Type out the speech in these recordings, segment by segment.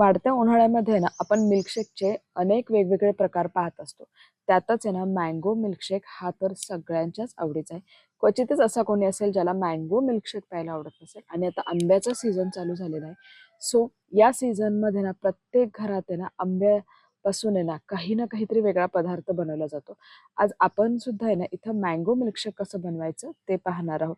वाढत्या उन्हाळ्यामध्ये ना आपण मिल्कशेकचे अनेक वेगवेगळे प्रकार पाहत असतो. त्यातच आहे ना मँगो मिल्कशेक हा तर सगळ्यांच्याच आवडीचा आहे. क्वचितच असा कोणी असेल ज्याला मँगो मिल्कशेक प्यायला आवडत नसेल आणि आता आंब्याचा सीझन चालू झालेला आहे. सो या सीझनमध्ये ना प्रत्येक घरात आहे ना आंब्यापासून आहे ना काही ना काहीतरी वेगळा पदार्थ बनवला जातो. आज आपण सुद्धा आहे ना इथं मँगो मिल्कशेक कसं बनवायचं ते पाहणार आहोत.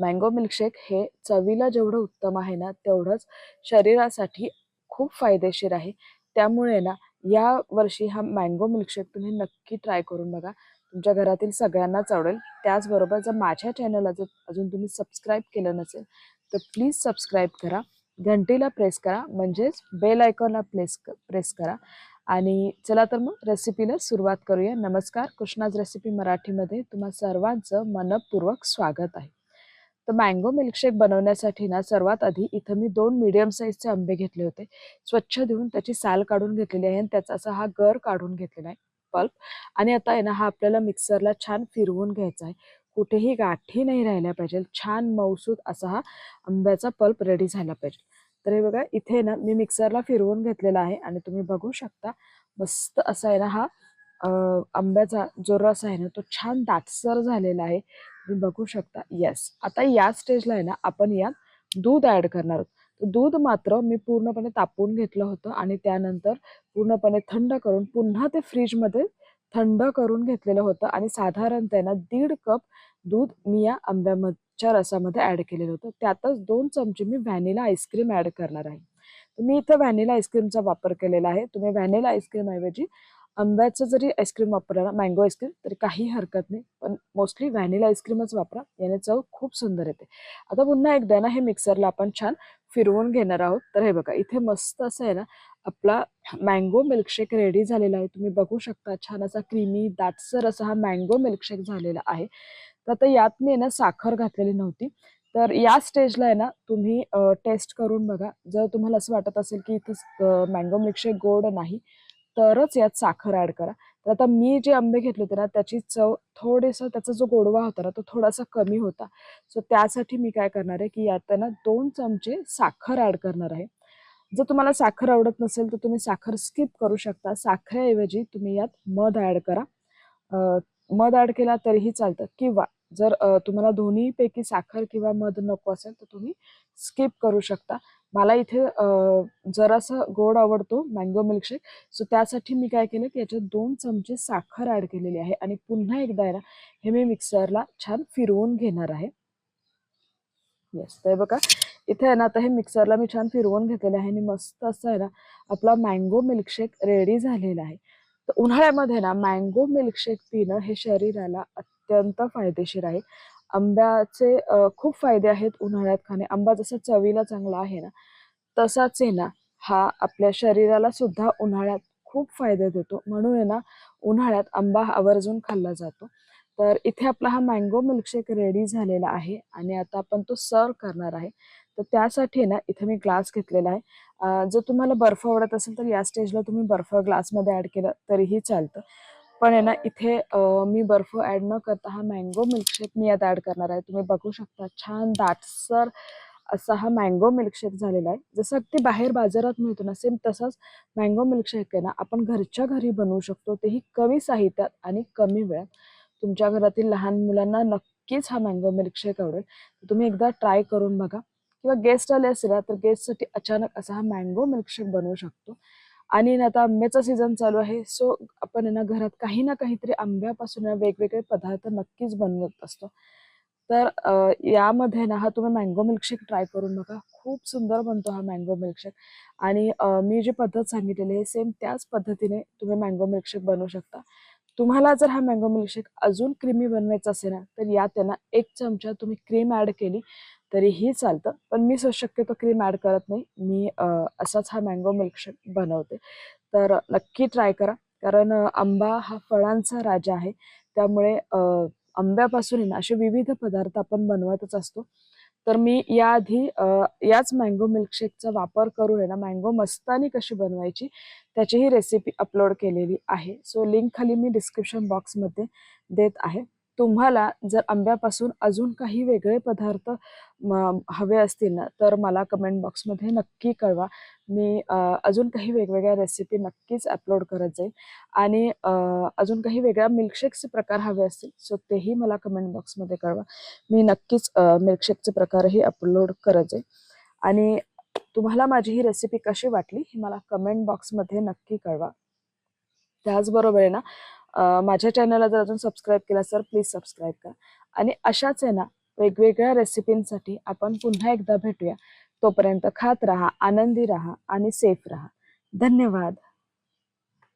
मँगो मिल्कशेक हे चवीला जेवढं उत्तम आहे ना तेवढंच शरीरासाठी खूप फायदेशीर आहे. त्यामुळे ना या वर्षी हा मँगो मिल्कशेक तुम्ही नक्की ट्राय करून बघा. तुमच्या घरातील सगळ्यांनाच आवडेल. त्याचबरोबर जर माझ्या चॅनलला जर अजून तुम्ही सबस्क्राईब केलं नसेल तर प्लीज सबस्क्राईब करा. घंटीला प्रेस करा. म्हणजेच बेल आयकॉनला प्लेस प्रेस करा. आणि चला तर मग रेसिपीला सुरुवात करूया. नमस्कार. कृष्णाज रेसिपी मराठीमध्ये तुम्हा सर्वांचं मनपूर्वक स्वागत आहे. तर मँगो मिल्कशेक बनवण्यासाठी ना सर्वात आधी इथं मी दोन मिडियम साईजचे आंबे घेतले होते. स्वच्छ धुवून त्याची साल काढून घेतलेली आहे आणि त्याचा असा हा गर काढून घेतलेला आहे पल्प आणि आता आहे ना हा आपल्याला मिक्सरला छान फिरवून घ्यायचा आहे. कुठेही गाठी नाही राहिल्या पाहिजे. छान मौसूद असा हा आंब्याचा पल्प रेडी झाला पाहिजे. तर हे बघा इथे ना मी मिक्सरला फिरवून घेतलेला आहे आणि तुम्ही बघू शकता मस्त असा आहे ना हा आंब्याचा जो रस आहे ना तो छान दाटसर झालेला आहे. तुम्ही बघू शकता. येस आता या स्टेजला आहे ना आपण यात दूध ॲड करणार आहोत. दूध मात्र मी पूर्णपणे तापवून घेतलं होतं आणि त्यानंतर पूर्णपणे थंड करून पुन्हा ते फ्रीजमध्ये थंड करून घेतलेलं होतं आणि साधारणतः ना दीड कप दूध मी या आंब्याच्या रसामध्ये ॲड केलेलं होतं. त्यातच दोन चमचे मी व्हॅनिला आईस्क्रीम ॲड करणार आहे. मी इथं व्हॅनिला आईस्क्रीमचा वापर केलेला आहे. तुम्ही व्हॅनिला आईस्क्रीम ऐवजी आंब्याचं जरी आईस्क्रीम वापरला मँगो आईस्क्रीम तरी काही हरकत नाही. पण मोस्टली व्हॅनिला आईस्क्रीमच वापरा याने चव खूप सुंदर येते. आता पुन्हा एकदा ना हे मिक्सरला आपण छान फिरवून घेणार आहोत. तर हे बघा इथे मस्त असं आहे ना आपला मँगो मिल्कशेक रेडी झालेला आहे. तुम्ही बघू शकता छान असा क्रीमी दाटसर असा हा मँगो मिल्कशेक झालेला आहे. तर आता यात मी ना साखर घातलेली नव्हती. तर या स्टेजला आहे ना तुम्ही टेस्ट करून बघा. जर तुम्हाला असं वाटत असेल की इथं मँगो मिल्कशेक गोड नाही तरच यात साखर ऍड करा. तर आता मी जे आंबे घेतले होते ना त्याची चव थोडेसं त्याचा जो गोडवा होता ना तो थोडासा कमी होता. सो त्यासाठी मी काय करणार आहे की यात ना दोन चमचे साखर ऍड करणार आहे. जर तुम्हाला साखर आवडत नसेल तर तुम्ही साखर स्किप करू शकता. साखरेऐवजी तुम्ही यात मध ऍड करा. मध ऍड केला तरीही चालतं. किंवा जर तुम्हाला दोन्हीपैकी साखर किंवा मध नको असेल तर तुम्ही स्किप करू शकता. मला इथे जरासा गोड आवडतो मँगो मिल्कशेक सो त्यासाठी मी काय केलं की याच्यात दोन चमचे साखर ॲड केलेली आहे आणि पुन्हा एकदा आहे ना हे मी मिक्सरला छान फिरवून घेणार आहे. येस तर बघा इथे आहे ना आता हे मिक्सरला मी छान फिरवून घेतलेलं आहे आणि मस्त असं आहे ना आपला मँगो मिल्कशेक रेडी झालेला आहे. तर उन्हाळ्यामध्ये ना मँगो मिल्कशेक पिणं हे शरीराला अत्यंत फायदेशीर आहे. आंब्याचे खूप फायदे आहेत उन्हाळ्यात खाणे. आंबा जसा चवीला चांगला आहे ना तसाच आहे ना हा आपल्या शरीराला सुद्धा उन्हाळ्यात खूप फायदे देतो. म्हणून आहे ना उन्हाळ्यात आंबा आवर्जून खाल्ला जातो. तर इथे आपला हा मँगो मिल्कशेक रेडी झालेला आहे आणि आता आपण तो सर्व करणार आहे. तर त्यासाठी ना इथे मी ग्लास घेतलेला आहे. जर तुम्हाला बर्फ आवडत असेल तर या स्टेजला तुम्ही बर्फ ग्लासमध्ये ॲड केलं तरीही चालतं. पण आहे ना इथे मी बर्फ ऍड न करता हा मँगो मिल्कशेक मी यात ऍड करणार आहे. तुम्ही बघू शकता छान दाटसर असा हा मँगो मिल्कशेक झालेला आहे. जसं अगदी बाहेर बाजारात मिळतो ना सेम तसाच मँगो मिल्कशेक आहे ना आपण घरच्या घरी बनवू शकतो. तेही कमी साहित्यात आणि कमी वेळात. तुमच्या घरातील लहान मुलांना नक्कीच हा मँगो मिल्कशेक आवडेल. तुम्ही एकदा ट्राय करून बघा. किंवा गेस्ट आले असेल तर गेस्टसाठी अचानक असा हा मँगो मिल्कशेक बनवू शकतो. आणि आता आंब्याचा सीझन चालू आहे. सो आपण ना घरात काही ना काहीतरी आंब्यापासून वेगवेगळे पदार्थ नक्कीच बनवत असतो. तर यामध्ये ना हा तुम्ही मँगो मिल्कशेक ट्राय करून बघा. खूप सुंदर बनतो हा मँगो मिल्कशेक आणि मी जी पद्धत सांगितलेली आहे सेम त्याच पद्धतीने तुम्ही मँगो मिल्कशेक बनवू शकता. तुम्हाला जर हा मँगो मिल्कशेक अजून क्रीमी बनवायचा असेल ना तर यात त्यांना एक चमचा तुम्ही क्रीम ॲड केली. तरीही चालतं. पण मी शक्यतो क्रीम ॲड करत नाही. मी असाच हा मँगो मिल्कशेक बनवते. तर नक्की ट्राय करा. कारण आंबा हा फळांचा राजा आहे. त्यामुळे आंब्यापासून असे विविध पदार्थ आपण बनवतच असतो. तर मी याआधी याच मँगो मिल्कशेकचा वापर करून आहे ना मँगो मस्तानी कशी बनवायची त्याचीही रेसिपी अपलोड केलेली आहे. सो लिंक खाली मी डिस्क्रिप्शन बॉक्समध्ये देत आहे. तुम्हाला जर आंब्यापासून अजून काही वेगळे पदार्थ हवे असतील ना तर मला कमेंट बॉक्समध्ये नक्की कळवा. मी अजून काही वेगवेगळ्या रेसिपी नक्कीच अपलोड करत जाईल आणि अजून काही वेगळ्या मिल्कशेकचे प्रकार हवे असतील सो तेही मला कमेंट बॉक्समध्ये कळवा. मी नक्कीच मिल्कशेकचे प्रकारही अपलोड करत जाईल आणि तुम्हाला माझी ही रेसिपी कशी वाटली हे मला कमेंट बॉक्समध्ये नक्की कळवा. त्याचबरोबर आहे ना माझ्या चॅनलला जर अजून सबस्क्राईब केला सर प्लीज सबस्क्राईब करा. आणि अशाच आहे ना वेगवेगळ्या रेसिपींसाठी आपण पुन्हा एकदा भेटूया. तोपर्यंत खात राहा आनंदी राहा आणि सेफ राहा. धन्यवाद.